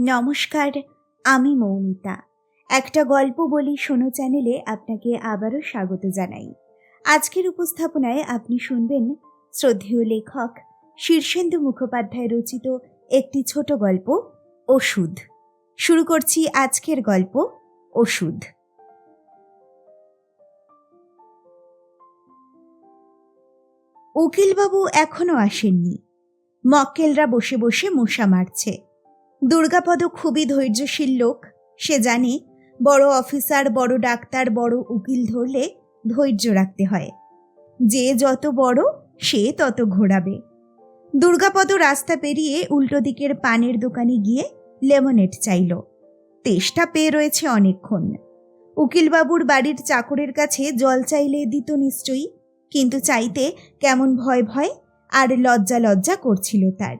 নমস্কার, আমি মৌমিতা। একটা গল্প বলি শোনো চ্যানেলে আপনাকে আবারও স্বাগত জানাই। আজকের উপস্থাপনায় আপনি শুনবেন শ্রদ্ধেয় লেখক শীর্ষেন্দু মুখোপাধ্যায় রচিত একটি ছোট গল্প, ওষুধ। শুরু করছি আজকের গল্প, ওষুধ। উকিলবাবু এখনও আসেননি। মক্কেলরা বসে বসে মশা মারছে। দুর্গাপদ খুবই ধৈর্যশীল লোক, সে জানে বড় অফিসার, বড় ডাক্তার, বড় উকিল ধরলে ধৈর্য রাখতে হয়। যে যত বড়, সে তত ঘোরাবে। দুর্গাপদ রাস্তা পেরিয়ে উল্টো দিকের পানের দোকানে গিয়ে লেমনেট চাইল। তেষ্টা পেয়ে রয়েছে অনেকক্ষণ। উকিলবাবুর বাড়ির চাকরের কাছে জল চাইলে দিত নিশ্চয়ই, কিন্তু চাইতে কেমন ভয় ভয় আর লজ্জা লজ্জা করছিল তার।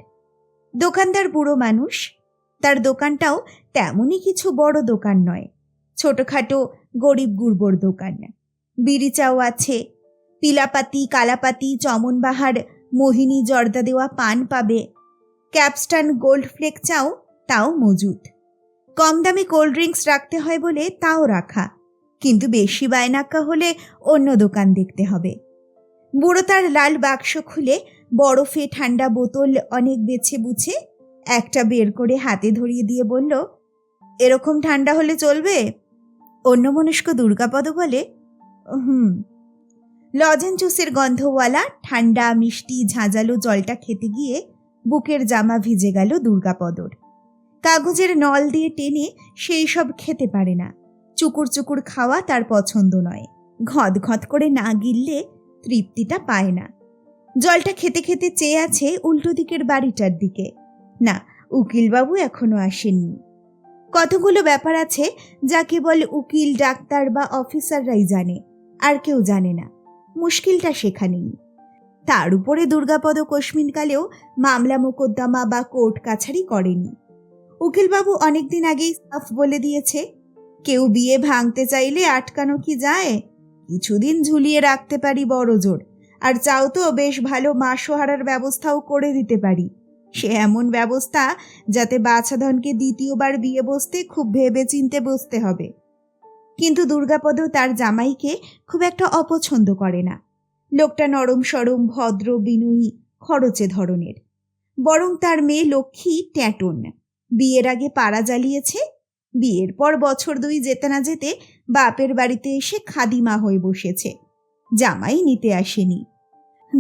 দোকানদার বুড়ো মানুষ তার দোকানটাও তেমনই কিছু বড় দোকান নয়, ছোটখাটো গরিব গুরবর দোকান। বিড়ি চাও আছে পিলাপাতি কালাপাতি, চমনবাহার, মোহিনী জর্দা দেওয়া পান পাবে। ক্যাপস্টান গোল্ড ফ্লেক চাও, তাও মজুদ কম দামে কোল্ড ড্রিঙ্কস রাখতে হয় বলে তাও রাখা, কিন্তু বেশি বায়নাক্কা হলে অন্য দোকান দেখতে হবে। বুড়ো তার লাল বাক্স খুলে বরফে ঠান্ডা বোতল অনেক বেছে বুছে একটা বের করে হাতে ধরিয়ে দিয়ে বলল, এরকম ঠান্ডা হলে চলবে? অন্যমনস্ক দুর্গাপদ বলে, হুম। লজেন জুসের গন্ধওয়ালা, ঠান্ডা, মিষ্টি, ঝাঁঝালো জলটা খেতে গিয়ে বুকের জামা ভিজে গেল দুর্গাপদর। কাগজের নল দিয়ে টেনে সেই সব খেতে পারে না। চুকুর চুকুর খাওয়া তার পছন্দ নয়। ঘদ ঘদ করে না গিললে তৃপ্তিটা পায় না। জলটা খেতে খেতে চেয়ে আছে উল্টো দিকের বাড়িটার দিকে। না, উকিলবাবু এখনও আসেননি। কতগুলো ব্যাপার আছে যা কেবল উকিল, ডাক্তার বা অফিসাররাই জানে, আর কেউ জানে না। মুশকিলটা সেখানেই। তার উপরে দুর্গাপদ কোশ্মিনকালেও মামলা মোকদ্দমা বা কোর্ট কাছারি করেনি। উকিলবাবু অনেকদিন আগেই সাফ বলে দিয়েছে, কেউ বিয়ে ভাঙতে চাইলে আটকানো কি যায়? কিছুদিন ঝুলিয়ে রাখতে পারি বড় জোর আর চাও তো বেশ ভালো মাসোহারার ব্যবস্থাও করে দিতে পারি। সে এমন ব্যবস্থা যাতে বাছাধনকে দ্বিতীয়বার বিয়ে বসতে খুব ভেবে চিনতে বসতে হবে। কিন্তু দুর্গাপদ তার জামাইকে খুব একটা অপছন্দ করে না। লোকটা নরম সরম, ভদ্র, বিনয়ী, খরচে ধরনের। বরং তার মেয়ে লক্ষ্মী ট্যাটন। বিয়ের আগে পাড়া জ্বালিয়েছে, বিয়ের পর বছর দুই যেতে না যেতে বাপের বাড়িতে এসে খাদিমা হয়ে বসেছে। জামাই নিতে আসেনি।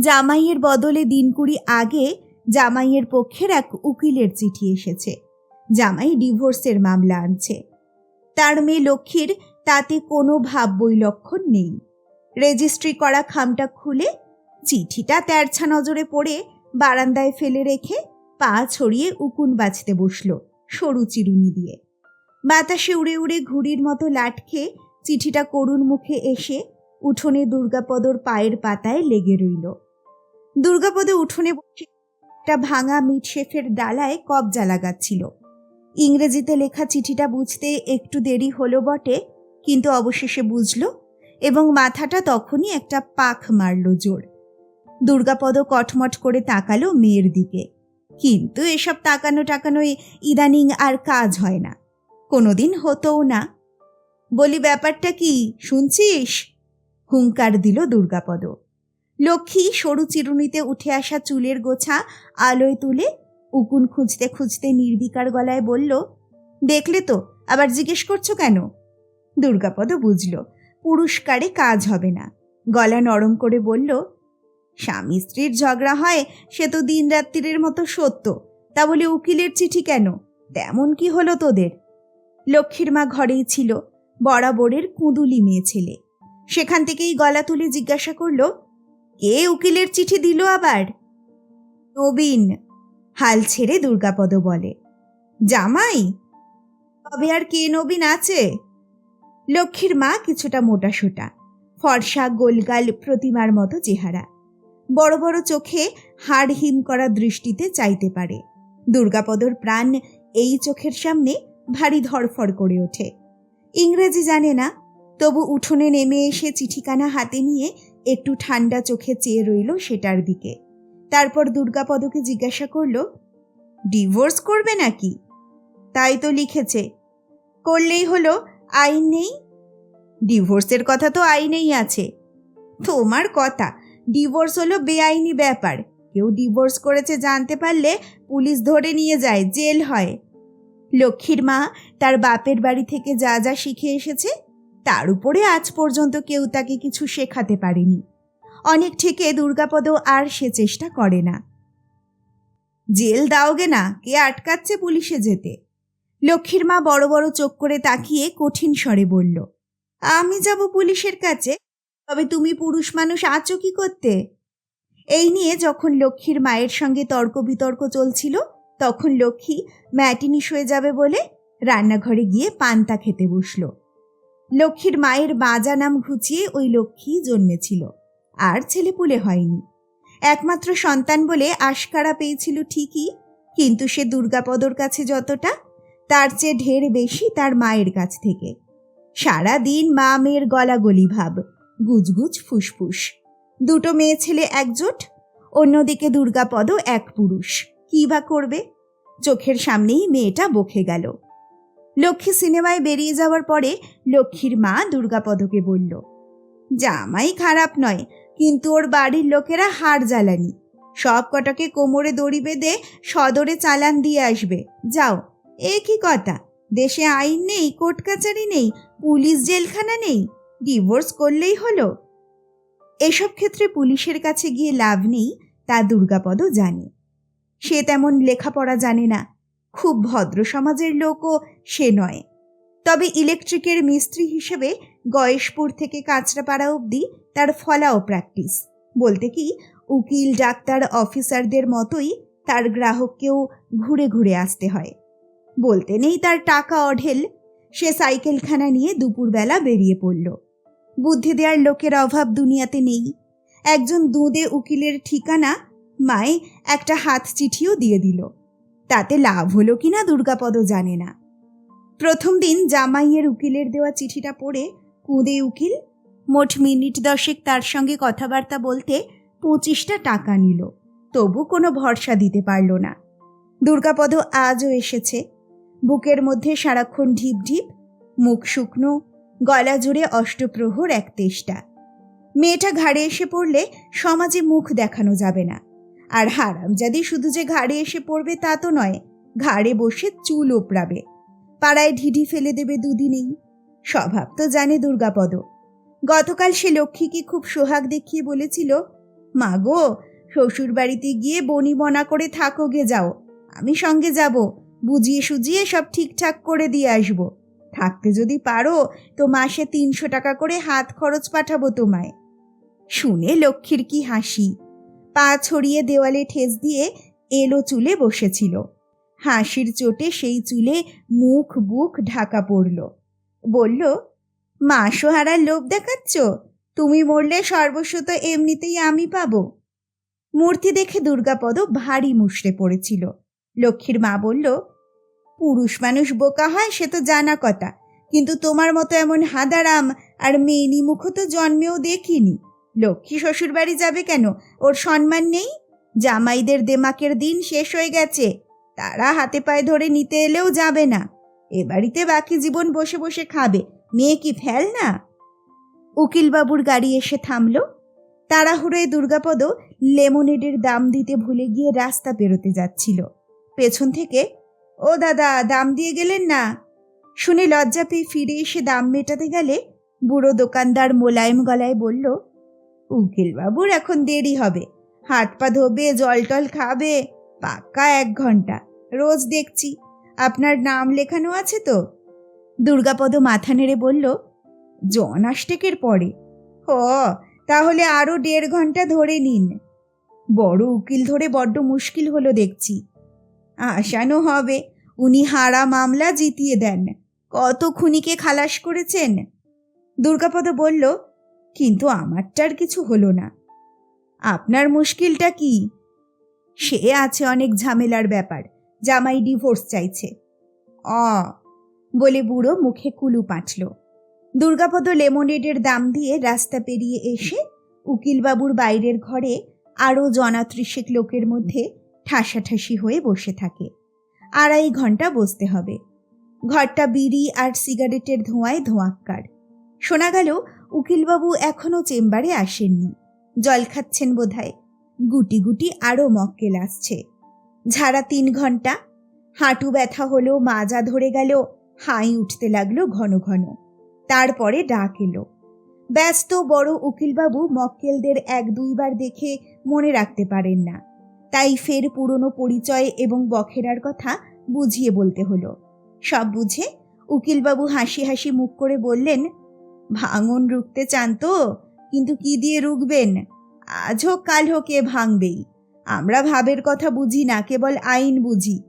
জামাইয়ের বদলে দিন কুড়ি আগে জামাইয়ের পক্ষের এক উকিলের চিঠি এসেছে। জামাই ডিভোর্সের মামলা আনছে। তার মেয়ে লক্ষ্মীর তাতে কোনো ভাব বৈলক্ষণ নেই। রেজিস্ট্রি করা খামটা খুলে চিঠিটা তেরছা নজরে পড়ে বারান্দায় ফেলে রেখে পা ছড়িয়ে উকুন বাঁচতে বসল সরু চিরুনি দিয়ে। বাতাসে উড়ে উড়ে ঘুড়ির মতো লাটকে চিঠিটা করুণ মুখে এসে উঠোনে দুর্গাপদর পায়ের পাতায় লেগে রইল। দুর্গাপদে উঠোনে বসে একটা ভাঙা মিট শেফের ডালায় কবজা লাগাচ্ছিল। ইংরেজিতে লেখা চিঠিটা বুঝতে একটু দেরি হলো বটে, কিন্তু অবশেষে বুঝল এবং মাথাটা তখনই একটা পাখ মারল জোর। দুর্গাপদ কটমট করে তাকালো মেয়ের দিকে। কিন্তু এসব তাকানো টাকানোয় ইদানিং আর কাজ হয় না। কোনোদিন হতোও না। বলি, ব্যাপারটা কি? শুনছিস? হুঙ্কার দিল দুর্গাপদ। লক্ষ্মী সরু চিরুনিতে উঠে আসা চুলের গোছা আলোয় তুলে উকুন খুঁজতে খুঁজতে নির্বিকার গলায় বলল, দেখলে তো, আবার জিজ্ঞেস করছ কেন? দুর্গাপদ বুঝল, পুরস্কারে কাজ হবে না। গলা নরম করে বলল, স্বামী স্ত্রীর ঝগড়া হয়, সে তো দিন রাত্রির মতো সত্য। তা বলে উকিলের চিঠি কেন? তেমন কি হলো তোদের? লক্ষ্মীর মা ঘরেই ছিল, বরাবরের কুঁদুলি মেয়ে ছেলে। সেখান থেকেই গলা তুলে জিজ্ঞাসা করল কে উকিলের চিঠি দিল আবার? নবীন, হাল ছেড়ে দুর্গাপদ বলে। জামাই, তবে আর কে নবীন আছে? লক্ষ্মীর মা কিছুটা মোটা সোটা, ফর্সা গোলগাল প্রতিমার মতো চেহারা। বড় বড় চোখে হাড় হিম করা দৃষ্টিতে চাইতে পারে। দুর্গাপদর প্রাণ এই চোখের সামনে ভারী ধরফর করে ওঠে। ইংরেজি জানে না, তবু উঠোনে নেমে এসে চিঠিখানা হাতে নিয়ে একটু ঠান্ডা চোখে চেয়ে রইল সেটার দিকে। তারপর দুর্গাপদকে জিজ্ঞাসা করল, ডিভোর্স করবে নাকি? তাই তো লিখেছে। করলেই হলো, আইন নেই? ডিভোর্সের কথা তো আইনেই আছে। তোমার কথা, ডিভোর্স হলো বেআইনি ব্যাপার। কেউ ডিভোর্স করেছে জানতে পারলে পুলিশ ধরে নিয়ে যায়, জেল হয়। লক্ষ্মীর মা, তার বাপের বাড়ি থেকে যা যা শিখে এসেছে? তার উপরে আজ পর্যন্ত কেউ তাকে কিছু শেখাতে পারেনি। অনেক থেকে দুর্গাপদ আর সে চেষ্টা করে না। জেল দাওগে না, কে আটকাচ্ছে পুলিশে যেতে। লক্ষ্মীর মা বড় বড় চোখ করে তাকিয়ে কঠিন স্বরে বলল, আমি যাব পুলিশের কাছে, তবে তুমি পুরুষ মানুষ আছো কি করতে? এই নিয়ে যখন লক্ষ্মীর মায়ের সঙ্গে তর্ক বিতর্ক চলছিল, তখন লক্ষ্মী ম্যাটিনি শুয়ে যাবে বলে রান্নাঘরে গিয়ে পান্তা খেতে বসল। লক্ষ্মীর মায়ের বাজা নাম ঘুচিয়ে ওই লক্ষ্মী জন্মেছিল। আর ছেলেপুলে হয়নি। একমাত্র সন্তান বলে আশকারা পেয়েছিল ঠিকই, কিন্তু সে দুর্গাপদর কাছে যতটা, তার চেয়ে ঢের বেশি তার মায়ের কাছ থেকে। সারা দিন মা মেয়ের গলাগলি ভাব, গুজগুজ ফুসফুস। দুটো মেয়ে ছেলে একজোট, অন্যদিকে দুর্গাপদ এক পুরুষ। কী বা করবে? চোখের সামনেই মেয়েটা বকে গেল। লক্ষ্মী সিনেমায় বেরিয়ে যাওয়ার পরে লক্ষ্মীর মা দুর্গাপদকে বলল জামাই খারাপ নয়, কিন্তু ওর বাড়ির লোকেরা হার জ্বালানি। সব কটাকে কোমরে দড়ি বেঁধে সদরে চালান দিয়ে আসবে। যাও, এ কি কথা? দেশে আইন নেই, কোর্ট কাচারি নেই, পুলিশ জেলখানা নেই, ডিভোর্স করলেই হলো। এসব ক্ষেত্রে পুলিশের কাছে গিয়ে লাভ নেই, তা দুর্গাপদ জানে। সে তেমন লেখাপড়া জানে না খুব ভদ্র সমাজের লোকও সে নয়। তবে ইলেকট্রিকের মিস্ত্রি হিসেবে গয়েশপুর থেকে কাঁচরাপাড়া অবধি তার ফলাও প্র্যাকটিস। বলতে কি, উকিল, ডাক্তার, অফিসারদের মতোই তার গ্রাহককেও ঘুরে ঘুরে আসতে হয়। বলতে নেই তার টাকা অঢেল, সে সাইকেলখানা নিয়ে দুপুরবেলা বেরিয়ে পড়ল। বুদ্ধি দেওয়ার লোকের অভাব দুনিয়াতে নেই। একজন দুঁদে উকিলের ঠিকানা মায়ে একটা হাত চিঠিও দিয়ে দিল। তাতে লাভ হলো কিনা দুর্গাপদ জানে না। প্রথম দিন জামাইয়ের উকিলের দেওয়া চিঠিটা পড়ে কুঁদে উকিল মোট মিনিট দশেক তার সঙ্গে কথাবার্তা বলতে পঁচিশটা টাকা নিল, তবু কোনো ভরসা দিতে পারল না। দুর্গাপদ আজও এসেছে। বুকের মধ্যে সারাক্ষণ ঢিপ ঢিপ, মুখ শুকনো, গলা জুড়ে অষ্টপ্রহর এক তেষ্টা মেয়েটা ঘাড়ে এসে পড়লে সমাজে মুখ দেখানো যাবে না। আর হারামজাদি শুধু যে ঘাড়ে এসে পড়বে তা তো নয়, ঘাড়ে বসে চুল ওপড়াবে। পাড়ায় ঢিঢি ফেলে দেবে দুদিনেই। স্বভাব তো জানে দুর্গাপদ। গতকাল সে লক্ষ্মীকে খুব সোহাগ দেখিয়ে বলেছিল, মা গো শ্বশুর বাড়িতে গিয়ে বনি বনা করে থাকো গে যাও। আমি সঙ্গে যাব, বুঝিয়ে সুজিয়ে সব ঠিকঠাক করে দিয়ে আসব। থাকতে যদি পারো, তো মাসে তিনশো টাকা করে হাত খরচ পাঠাবো তোমায়। শুনে লক্ষ্মীর কি হাসি। পা ছড়িয়ে দেওয়ালে ঠেস দিয়ে এলো চুলে বসেছিল। হাসির চোটে সেই চুলে মুখ বুক ঢাকা পড়ল। বলল মাসোহারার লোভ দেখাচ্ছ? তুমি মরলে সর্বস্ব তো এমনিতেই আমি পাবো। মূর্তি দেখে দুর্গাপদ ভারী মুষড়ে পড়েছিল। লক্ষ্মীর মা বলল, পুরুষ মানুষ বোকা হয়, সে তো জানা কথা। কিন্তু তোমার মতো এমন হাদারাম আর মেয়েনি মুখ তো জন্মেও দেখিনি। লক্ষ্মী শ্বশুর বাড়ি যাবে কেন? ওর সম্মান নেই? জামাইদের দেমাকের দিন শেষ হয়ে গেছে। তারা হাতে পায়ে ধরে নিতে এলেও যাবে না। এ বাড়িতে বাকি জীবন বসে বসে খাবে। মেয়ে কি ফেল না? উকিলবাবুর গাড়ি এসে থামল। তাড়াহুড়োয় দুর্গাপদ লেমনেডের দাম দিতে ভুলে গিয়ে রাস্তা পেরোতে যাচ্ছিল। পেছন থেকে, ও দাদা, দাম দিয়ে গেলেন না? শুনে লজ্জা পেয়ে ফিরে এসে দাম মেটাতে গেলে বুড়ো দোকানদার মোলায়েম গলায় বলল উকিলবাবুর এখন দেরি হবে। হাত পা ধোবে, জল টল খাবে, পাক্কা এক ঘণ্টা। রোজ দেখছি। আপনার নাম লেখানো আছে তো? দুর্গাপদ মাথা নেড়ে বলল, জন আষ্টেকের পরে। হ, তাহলে আরও দেড় ঘণ্টা ধরে নিন। বড় উকিল ধরে বড্ড মুশকিল হলো দেখছি। আসানো হবে। উনি হারা মামলা জিতিয়ে দেন। কত খুনিকে খালাস করেছেন? দুর্গাপদ বলল কিন্তু আমারটার কিছু হলো না। আপনার মুশকিলটা কি? সে আছে অনেক ঝামেলার ব্যাপার, জামাই ডিভোর্স চাইছে। অ, বলে বুড়ো মুখে কুলু পাঁচল। দুর্গাপদ লেমনেডের দাম দিয়ে রাস্তা পেরিয়ে এসে উকিলবাবুর বাইরের ঘরে আরও জনাত্রিশেক লোকের মধ্যে ঠাসাঠাসি হয়ে বসে থাকে। আড়াই ঘণ্টা বসতে হবে। ঘরটা বিড়ি আর সিগারেটের ধোঁয়ায় ধোঁয়াক্কার। শোনা গেল উকিলবাবু এখনও চেম্বারে আসেননি। জল খাচ্ছেন বোধহয়। গুটি গুটি আরও মক্কেল আসছে। ঝাড়া তিন ঘণ্টা হাঁটু ব্যথা হলো, মাজা ধরে গেল, হাই উঠতে লাগল ঘন ঘন। তারপরে ডাক এলো। ব্যস্ত বড় উকিলবাবু মক্কেলদের এক দুইবার দেখে মনে রাখতে পারেন না। তাই ফের পুরনো পরিচয় এবং বখেরার কথা বুঝিয়ে বলতে হলো। সব বুঝে উকিলবাবু হাসি হাসি মুখ করে বললেন ভাঙন রুখতে চান তো, কিন্তু কি দিয়ে রুখবেন? আজ হোক, কাল হোক, এ ভাঙবেই। আমরা ভাবের কথা বুঝি না, কেবল আইন বুঝি।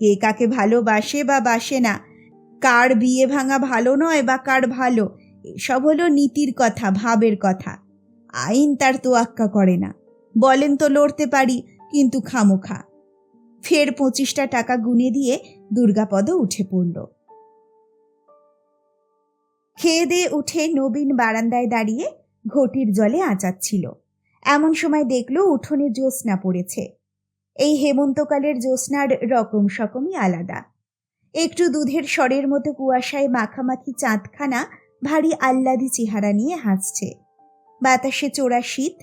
কে কাকে ভালোবাসে বা বাসে না, কার বিয়ে ভাঙা ভালো নয় বা কার ভালো, এসব হলো নীতির কথা, ভাবের কথা। আইন তার তোয়াক্কা করে না। বলেন তো লড়তে পারি, কিন্তু খামোখা। ফের পঁচিশটা টাকা গুনে দিয়ে দুর্গাপদ উঠে পড়ল। খেয়ে দিয়ে উঠে নবীন বারান্দায় দাঁড়িয়ে ঘটির জলে আঁচাচ্ছিল। এমন সময় দেখল উঠোনে জ্যোৎস্না পড়েছে। এই হেমন্তকালের জ্যোৎস্নার রকম সকমই আলাদা। একটু দুধের স্বরের মতো কুয়াশায় মাখামাখি চাঁদখানা ভারী আহ্লাদি চেহারা নিয়ে হাসছে। বাতাসে চোরা শীত।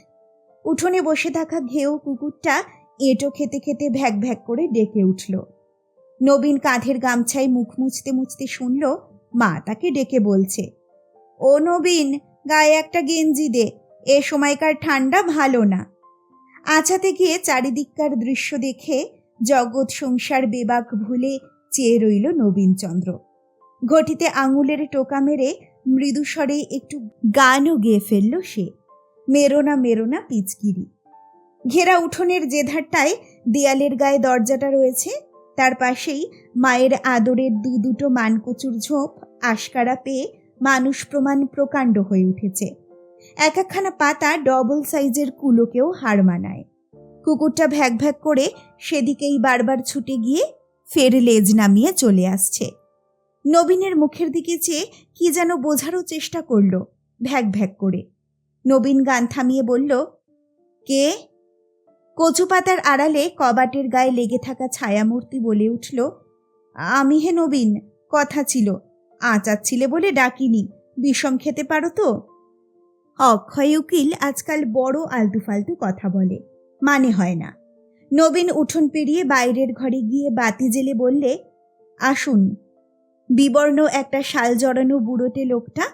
উঠোনে বসে থাকা ঘেউ কুকুরটা এঁটো খেতে খেতে ভ্যাক ভ্যাক করে ডেকে উঠল। নবীন কাঁধের গামছায় মুখ মুছতে মুছতে শুনল মা তাকে ডেকে বলছে, ও নবীন, গায়ে একটা গেঞ্জি দে, এ সময়কার ঠান্ডা ভালো না। আছাতে গিয়ে চারিদিককার দৃশ্য দেখে জগৎ সংসার বেবাক ভুলে চেয়ে রইল নবীনচন্দ্র। ঘটিতে আঙুলের টোকা মেরে মৃদুস্বরে একটু গানও গেয়ে ফেলল সে। মেরোনা মেরোনা পিচকিরি। ঘেরা উঠোনের যে ধারটায় দেয়ালের গায়ে দরজাটা রয়েছে তার পাশেই মায়ের আদরের দু দুটো মানকচুর ঝোপ, আশকারা পেয়ে মানুষ প্রমাণ প্রকাণ্ড হয়ে উঠেছে। এক একখানা পাতা ডবল সাইজের কুলোকেও হার মানায়। কুকুরটা ভ্যাক ভ্যাক করে সেদিকেই বারবার ছুটে গিয়ে ফের লেজ নামিয়ে চলে আসছে। নবীনের মুখের দিকে চেয়ে কি যেন বোঝারও চেষ্টা করল, ভ্যাক ভ্যাক করে। নবীন গান থামিয়ে বলল, কে? কচু পাতার আড়ালে কবাটের গায়ে লেগে থাকা ছায়ামূর্তি বলে উঠল, আমি হে নবীন, কথা ছিল আঁচাচ্ছিলে বলে ডাকিনি, বিষম খেতে পারো তো? অক্ষয় উকিল আজকাল বড় আলতু ফালতু কথা বলে মানে হয় না। নবীন উঠোন পেরিয়ে বাইরের ঘরে গিয়ে বাতি জেলে বললে, আসুন। বিবর্ণ একটা শাল জড়ানো বুড়োটে লোকটা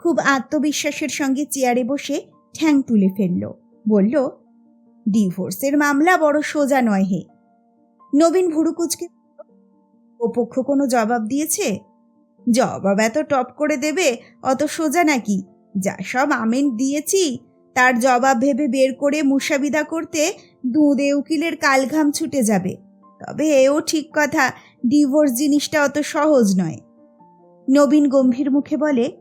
খুব আত্মবিশ্বাসের সঙ্গে চেয়ারে বসে ঠ্যাং তুলে ফেলল, বলল ডিভোর্সের মামলা বড় সোজা নয় হে। নবীন ভুরুকুচকে ও পক্ষ কোনো জবাব দিয়েছে? জবাব এত টপ করে দেবে, অত সোজা নাকি? যা সব আমিন দিয়েছি, তার জবাব ভেবে বের করে মুসাবিদা করতে দুঁদে উকিলের কালঘাম ছুটে যাবে। তবে এও ঠিক কথা, ডিভোর্স জিনিসটা অত সহজ নয়। নবীন গম্ভীর মুখে বলে,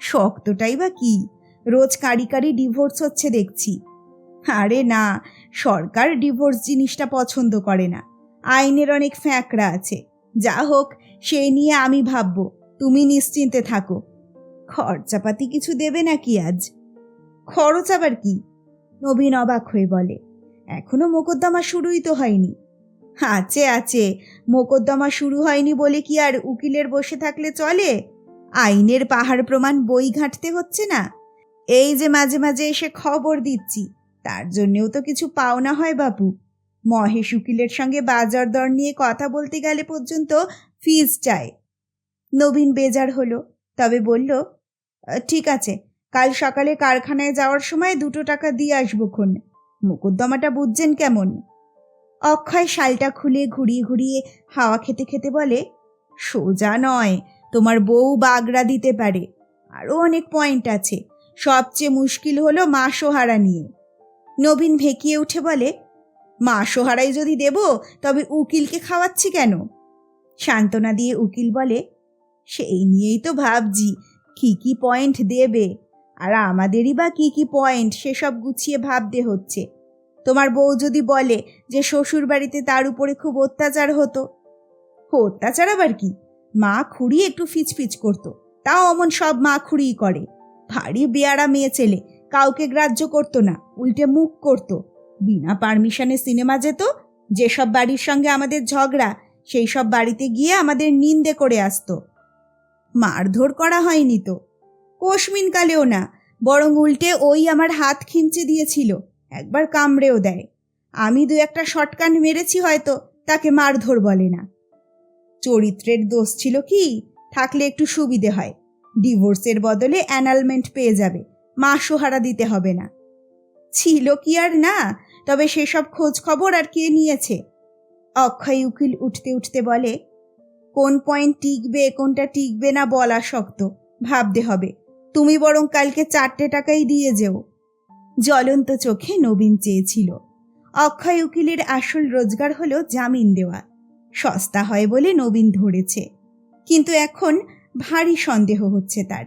শক্তটাই বা কি? রোজ কারি কারি ডিভোর্স হচ্ছে দেখছি। আরে না, সরকার ডিভোর্স জিনিসটা পছন্দ করে না। আইনের অনেক ফ্যাঁকড়া আছে। যা হোক, সে নিয়ে আমি ভাববো। তুমি নিশ্চিন্তে থাকো। খরচাপাতি কিছু দেবে নাকি আজ? খরচ আবার কি? নবীন অবাক হয়ে বলে, এখনও মোকদ্দমা শুরুই তো হয়নি। আছে আছে, মোকদ্দমা শুরু হয়নি বলে কি আর উকিলের বসে থাকলে চলে? আইনের পাহাড় প্রমাণ বই ঘাঁটতে হচ্ছে না? এই যে মাঝে মাঝে এসে খবর দিচ্ছি। তার জন্যেও তো কিছু পাওনা হয় বাপু। মহেশ উকিলের সঙ্গে বাজার দর নিয়ে কথা বলতে গেলে পর্যন্ত ফিজ চায়। নবীন বেজার হলো, তবে বলল ঠিক আছে, কাল সকালে কারখানায় যাওয়ার সময় দুটো টাকা দিয়ে আসব খন। মোকদ্দমাটা বুঝছেন কেমন? অক্ষয় শালটা খুলে ঘুরিয়ে ঘুরিয়ে হাওয়া খেতে খেতে বলে, সোজা নয়, তোমার বউ বাগড়া দিতে পারে। আরও অনেক পয়েন্ট আছে। সবচেয়ে মুশকিল হলো মা সোহারা নিয়ে। নবীন ভেঁকিয়ে উঠে বলে, মা, সোহারাই যদি দেব, তবে উকিলকে খাওয়াচ্ছি কেন? সান্ত্বনা দিয়ে উকিল বলে সেই নিয়েই তো ভাবছি, কি কি পয়েন্ট দেবে? আর আমাদেরই বা কি কি পয়েন্ট, সেসব গুছিয়ে ভাবতে হচ্ছে। তোমার বউ যদি বলে যে শ্বশুর বাড়িতে তার উপরে খুব অত্যাচার হতো, অত্যাচার আবার কি? মা খুঁড়ি একটু ফিচফিচ করতো, তাও অমন সব মা খুঁড়িই করে। ভারী বেয়ারা মেয়ে ছেলে কাউকে গ্রাহ্য করতো না, উল্টে মুখ করতো। বিনা পারমিশনে সিনেমা যেত, যেসব বাড়ির সঙ্গে আমাদের ঝগড়া, সেই সব বাড়িতে গিয়ে আমাদের নিন্দে করে আসতো। মারধর করা হয়নি তো। কোশমিন কালেও না, বরং উল্টে ওই আমার হাত খিমচে দিয়েছিল, একবার কামড়েও দেয়। আমি দু একটা শটকান মেরেছি হয়তো, তাকে মারধর বলে না। চরিত্রের দোষ ছিল কি? থাকলে একটু সুবিধে হয়। ডিভোর্সের বদলে অ্যানালমেন্ট পেয়ে যাবে। মাসোহারা দিতে হবে না। ছিল কি আর না, তবে সেসব খোঁজ খবর আর কে নিয়েছে? অক্ষয় উকিল উঠতে উঠতে বলে, কোন পয়েন্ট টিকবে, কোনটা টিকবে না বলা শক্ত, ভাবতে হবে। তুমি বরং কালকে চারটে টাকাই দিয়ে যেও। জ্বলন্ত চোখে নবীন চেয়েছিল। অক্ষয় উকিলের আসল রোজগার হলো জামিন দেওয়া। সস্তা হয় বলে নবীন ধরেছে। কিন্তু এখন ভারী সন্দেহ হচ্ছে তার।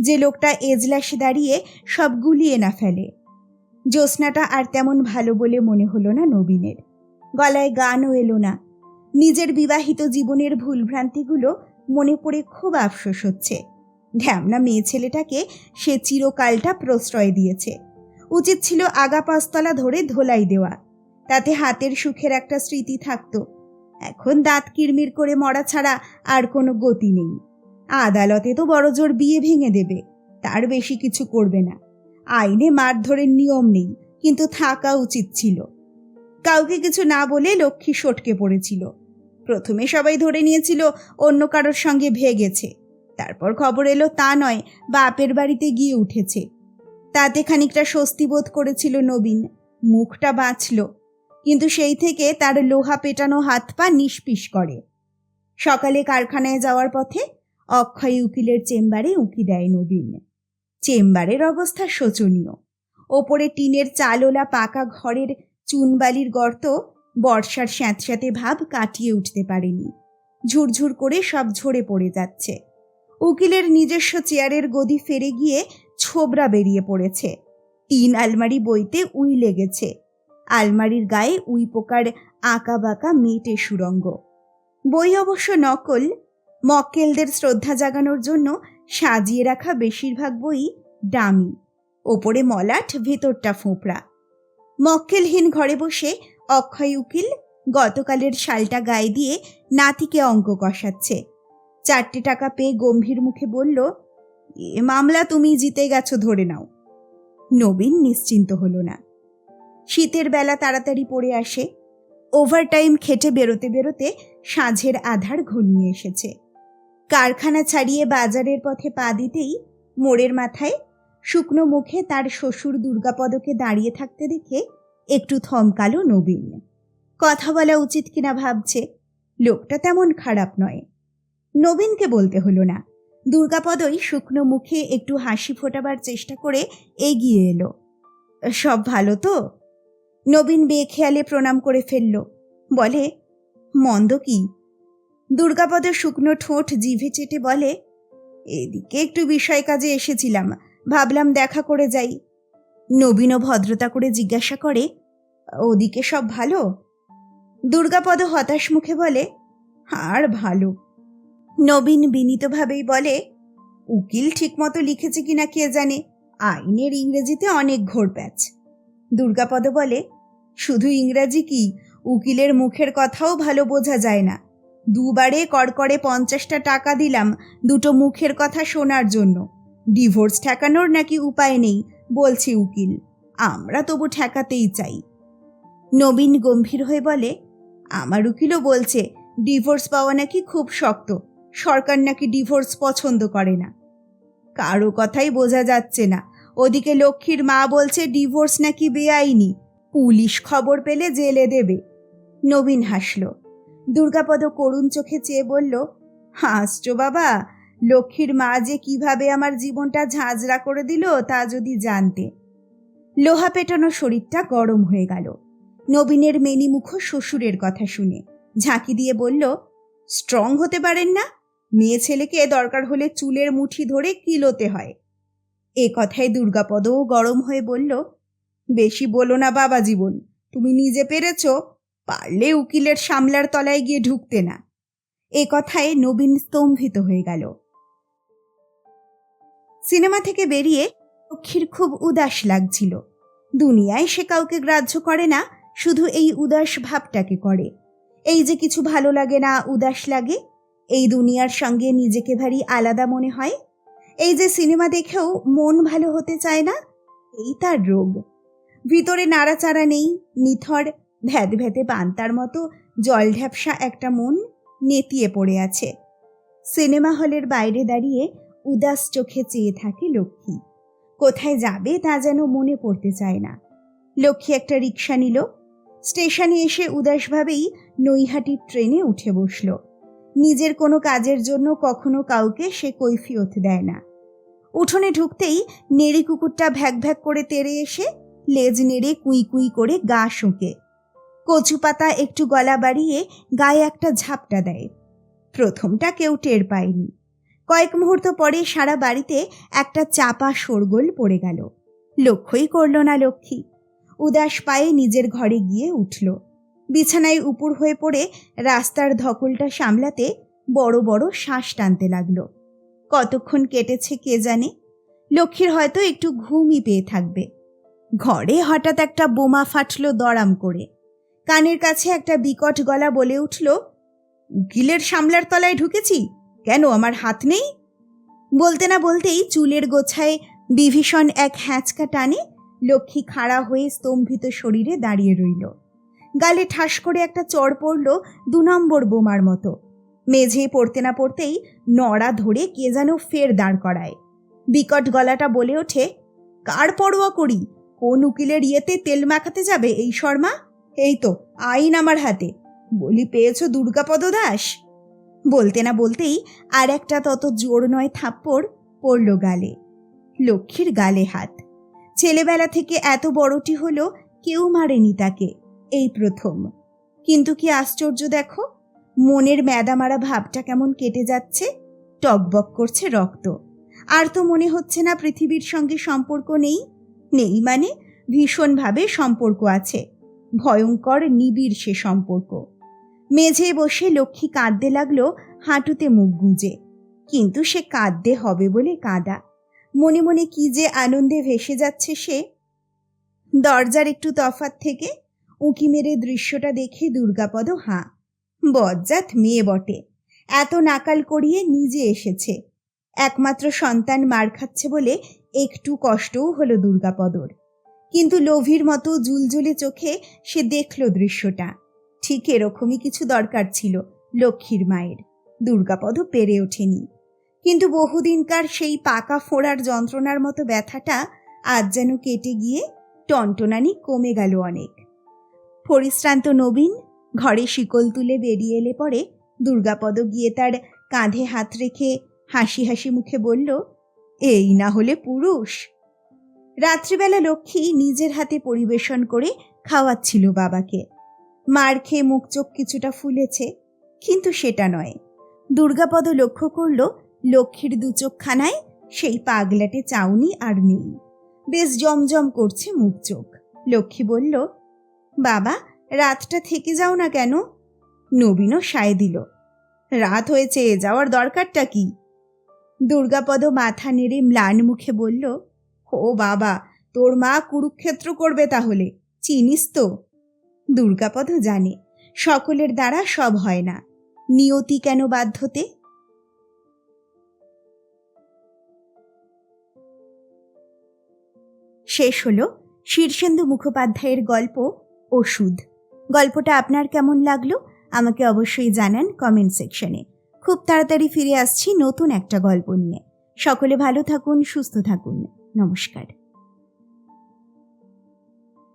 যে লোকটা এজলাসে দাঁড়িয়ে সব গুলিয়ে না ফেলে। জ্যোৎস্নাটা আর তেমন ভালো বলে মনে হলো না নবীনের। গলায় গানও এলো না। নিজের বিবাহিত জীবনের ভুলভ্রান্তিগুলো মনে পড়ে খুব আফসোস হচ্ছে। ঢ্যামনা মেয়ে ছেলেটাকে সে চিরকালটা প্রশ্রয় দিয়েছে। উচিত ছিল আগা পাঁচতলা ধরে ধোলাই দেওয়া। তাতে হাতের সুখের একটা স্মৃতি থাকতো। এখন দাঁত কিরমির করে মরা ছাড়া আর কোনো গতি নেই। আদালতে তো বড় জোর বিয়ে ভেঙে দেবে, তার বেশি কিছু করবে না। আইনে মারধরের নিয়ম নেই, কিন্তু থাকা উচিত ছিল। কাউকে কিছু না বলে লক্ষ্মী সটকে পড়েছিল। প্রথমে সবাই ধরে নিয়েছিল অন্য কারোর সঙ্গে ভেগেছে। তারপর খবর এলো তা নয়, বাপের বাড়িতে গিয়ে উঠেছে। তাতে খানিকটা স্বস্তি বোধ করেছিল নবীন, মুখটা বাঁচল, কিন্তু সেই থেকে তার লোহা পেটানো হাত পা নিষ্পিস করে। সকালে কারখানায় যাওয়ার পথে অক্ষয় উকিলের চেম্বারে উকি দেয় নবীন। চেম্বারের অবস্থা শোচনীয়। ওপরে টিনের চালোলা পাকা ঘরের চুনবালির গর্ত, বর্ষার স্যাঁতস্যাঁতে ভাব কাটিয়ে উঠতে পারেনি। ঝুরঝুর করে সব ঝরে পড়ে যাচ্ছে। উকিলের নিজস্ব চেয়ারের গদি ফেরে গিয়ে ছোবরা বেরিয়ে পড়েছে। তিন আলমারি বইতে উই লেগেছে। আলমারির গায়ে উই পোকার আঁকা বাঁকা মেটে সুরঙ্গ। বই অবশ্য নকল মক্কেলদের শ্রদ্ধা জাগানোর জন্য সাজিয়ে রাখা বেশিরভাগ বই ডামি। ওপরে মলাট, ভেতরটা ফোঁপড়া। মক্কেলহীন ঘরে বসে অক্ষয় উকিল গতকালের শালটা গায়ে দিয়ে নাতিকে অঙ্ক কষাচ্ছে। চারটে টাকা পেয়ে গম্ভীর মুখে বলল, এ মামলা তুমি জিতে গেছো, ধরে নাও। নবীন নিশ্চিন্ত হলো না। শীতের বেলা তাড়াতাড়ি পড়ে আসে। ওভারটাইম খেটে বেরোতে বেরোতে সাঁঝের আধার ঘনিয়ে এসেছে। কারখানা ছাড়িয়ে বাজারের পথে পা দিতেই মোড়ের মাথায় শুকনো মুখে তার শ্বশুর দুর্গাপদকে দাঁড়িয়ে থাকতে দেখে একটু থমকালো নবীন। কথা বলা উচিত কিনা ভাবছে, লোকটা তেমন খারাপ নয়। নবীনকে বলতে হলো না। দুর্গাপদই শুকনো মুখে একটু হাসি ফোটাবার চেষ্টা করে এগিয়ে এলো। সব ভালো তো? নবীন বেখেয়ালে প্রণাম করে ফেলল। বলে, মন্দ কি? দুর্গাপদের শুকনো ঠোঁট জিভে চেটে বলে, এদিকে একটু বিষয় কাজে এসেছিলাম, ভাবলাম দেখা করে যাই। নবীনও ভদ্রতা করে জিজ্ঞাসা করে, ওদিকে সব ভালো? দুর্গাপদ হতাশ মুখে বলে, আর ভালো। নবীন বিনীতভাবেই বলে, উকিল ঠিকমতো লিখেছে কিনা কে জানে? আইনের ইংরেজিতে অনেক ঘোর প্যাচ। দুর্গাপদ বলে, শুধু ইংরাজি কি? উকিলের মুখের কথাও ভালো বোঝা যায় না। দুবারে কড়কড়ে পঞ্চাশটা টাকা দিলাম দুটো মুখের কথা শোনার জন্য। ডিভোর্স ঠেকানোর নাকি উপায় নেই, বলছে উকিল। আমরা তবু ঠেকাতেই চাই। নবীন গম্ভীর হয়ে বলে, আমার উকিলও বলছে, ডিভোর্স পাওয়া নাকি খুব শক্ত, সরকার নাকি ডিভোর্স পছন্দ করে না। কারও কথাই বোঝা যাচ্ছে না, ওদিকে লক্ষ্মীর মা বলছে ডিভোর্স নাকি বেআইনি, পুলিশ খবর পেলে জেলে দেবে। নবীন হাসল। দুর্গাপদ করুণ চোখে চেয়ে বলল হাসছো বাবা, লক্ষ্মীর মা যে কীভাবে আমার জীবনটা ঝাঁঝরা করে দিল তা যদি জানতে। লোহা পেটানো শরীরটা গরম হয়ে গেল। নবীনের মেনিমুখ শ্বশুরের কথা শুনে ঝাঁকি দিয়ে বলল, স্ট্রং হতে পারেন না, মেয়ে ছেলেকে দরকার হলে চুলের মুঠি ধরে কিলোতে হয়। এ কথায় দুর্গাপদও গরম হয়ে বলল, বেশি বলো না বাবা জীবন, তুমি নিজে পেরেছ পারলে উকিলের সামলার তলায় গিয়ে ঢুকতে না। এ কথায় নবীন স্তম্ভিত হয়ে গেল। সিনেমা থেকে বেরিয়ে লক্ষ্মীর খুব উদাস লাগছিল। দুনিয়ায় সে কাউকে গ্রাহ্য করে না, শুধু এই উদাস ভাবটাকে করে। এই যে কিছু ভালো লাগে না, উদাস লাগে, এই দুনিয়ার সঙ্গে নিজেকে ভারী আলাদা মনে হয়। এই যে সিনেমা দেখেও মন ভালো হতে চায় না, এই তার রোগ। ভিতরে নাড়াচাড়া নেই, নিথর ভ্যাদ ভ্যাদে পান্তার মতো জল ঢ্যাপসা একটা মন নেতিয়ে পড়ে আছে। সিনেমা হলের বাইরে দাঁড়িয়ে উদাস চোখে চেয়ে থাকে লক্ষ্মী। কোথায় যাবে তা যেন মনে পড়তে চায় না। লক্ষ্মী একটা রিক্সা নিল। স্টেশনে এসে উদাসভাবেই নৈহাটির ট্রেনে উঠে বসল। নিজের কোনো কাজের জন্য কখনো কাউকে সে কৈফিয়ত দেয় না। উঠোনে ঢুকতেই নেড়ি কুকুরটা ভ্যাক ভ্যাক করে তেড়ে এসে লেজ নেড়ে কুই কুই করে গা শোঁকে। কচু পাতা একটু গলা বাড়িয়ে গায়ে একটা ঝাপটা দেয়। প্রথমটা কেউ টের পায়নি। কয়েক মুহূর্ত পরে সারা বাড়িতে একটা চাপা শোরগোল পড়ে গেল। লক্ষ্যই করল না লক্ষ্মী। উদাস পায়ে নিজের ঘরে গিয়ে উঠল। বিছানায় উপুর হয়ে পড়ে রাস্তার ধকলটা সামলাতে বড় বড় শ্বাস টানতে লাগল। কতক্ষণ কেটেছে কে জানে? লক্ষ্মীর হয়তো একটু ঘুমই পেয়ে থাকবে। ঘরে হঠাৎ একটা বোমা ফাটলো দড়াম করে। কানের কাছে একটা বিকট গলা বলে উঠল উকিলের সামলার তলায় ঢুকেছি? কেন, আমার হাত নেই? বলতে না বলতেই চুলের গোছায় বিভীষণ এক হ্যাঁচকা টানে লক্ষ্মী খাড়া হয়ে স্তম্ভিত শরীরে দাঁড়িয়ে রইল। গালে ঠাস করে একটা চড় পড়ল দু নম্বর বোমার মতো। মেঝে পড়তে না পড়তেই নড়া ধরে কে যেন ফের দাঁড় করায়। বিকট গলাটা বলে ওঠে, কার পরোয়া করি? কোন উকিলের ইয়েতে তেল মাখাতে যাবে এই শর্মা? এই তো, আইন আমার হাতে। বলি, পেয়েছ দুর্গাপদ দাস? বলতে না বলতেই আর একটা তত জোর নয় থাপ্পড় পড়ল গালে। লক্ষ্মীর গালে হাত। ছেলেবেলা থেকে এত বড়টি হলো, কেউ মারেনি তাকে, এই প্রথম। কিন্তু কি আশ্চর্য দেখো, মনের ম্যাদামারা ভাবটা কেমন কেটে যাচ্ছে, টকবক করছে রক্ত। আর তো মনে হচ্ছে না পৃথিবীর সঙ্গে সম্পর্ক নেই। নেই মানে ভীষণভাবে সম্পর্ক আছে। ভয়ঙ্কর নিবিড় সে সম্পর্ক। মেঝে বসে লক্ষ্মী কাঁদতে লাগল, হাঁটুতে মুখ গুঁজে। কিন্তু সে কাঁদতে হবে বলে কাঁদা। মনে মনে কি যে আনন্দে ভেসে যাচ্ছে সে। দরজার একটু তফাত থেকে উঁকি মেরে দৃশ্যটা দেখে দুর্গাপদ হাঁ। বজ্জাত মেয়ে বটে। এত নাকাল করিয়ে নিজে এসেছে। একমাত্র সন্তান মার খাচ্ছে বলে একটু কষ্টও হলো দুর্গাপদর। কিন্তু লোভীর মতো জুলজুলে চোখে সে দেখল দৃশ্যটা। ঠিক এরকমই কিছু দরকার ছিল লক্ষ্মীর মায়ের। দুর্গাপদ পেরে ওঠেনি। কিন্তু বহুদিনকার সেই পাকা ফোড়ার যন্ত্রণার মতো ব্যথাটা আজ যেন কেটে গিয়ে টনটনানি কমে গেল অনেক। পরিশ্রান্ত নবীন ঘরে শিকল তুলে বেরিয়ে এলে পরে দুর্গাপদ গিয়ে তার কাঁধে হাত রেখে হাসি হাসি মুখে বলল, এই না হলে পুরুষ রাত্রিবেলা লক্ষ্মী নিজের হাতে পরিবেশন করে খাওয়াচ্ছিল বাবাকে। মার খেয়ে মুখ চোখ কিছুটা ফুলেছে, কিন্তু সেটা নয়। দুর্গাপদ লক্ষ্য করল, লক্ষ্মীর দু চোখখানায় সেই পাগলাটে চাউনি আর নেই। বেশ জমজম করছে মুখ চোখ। লক্ষ্মী বলল, বাবা, রাতটা থেকে যাও না কেন? নবীনও সায় দিল, রাত হয়েছে, যাওয়ার দরকারটা কি? দুর্গাপদ মাথা নেড়ে ম্লান মুখে বলল ও বাবা, তোর মা কুরুক্ষেত্র করবে তাহলে, চিনিস তো? দুর্গাপদ জানে, সকলের দ্বারা সব হয় না। নিয়তি কেন বাধ্যতে শেষ হলো শীর্ষেন্দু মুখোপাধ্যায়ের গল্প, ওষুধ। গল্পটা আপনার কেমন লাগল? আমাকে অবশ্যই জানান কমেন্ট সেকশনে খুব তাড়াতাড়ি ফিরে আসছি নতুন একটা গল্প নিয়ে। সকলে ভালো থাকুন, সুস্থ থাকুন। নমস্কার।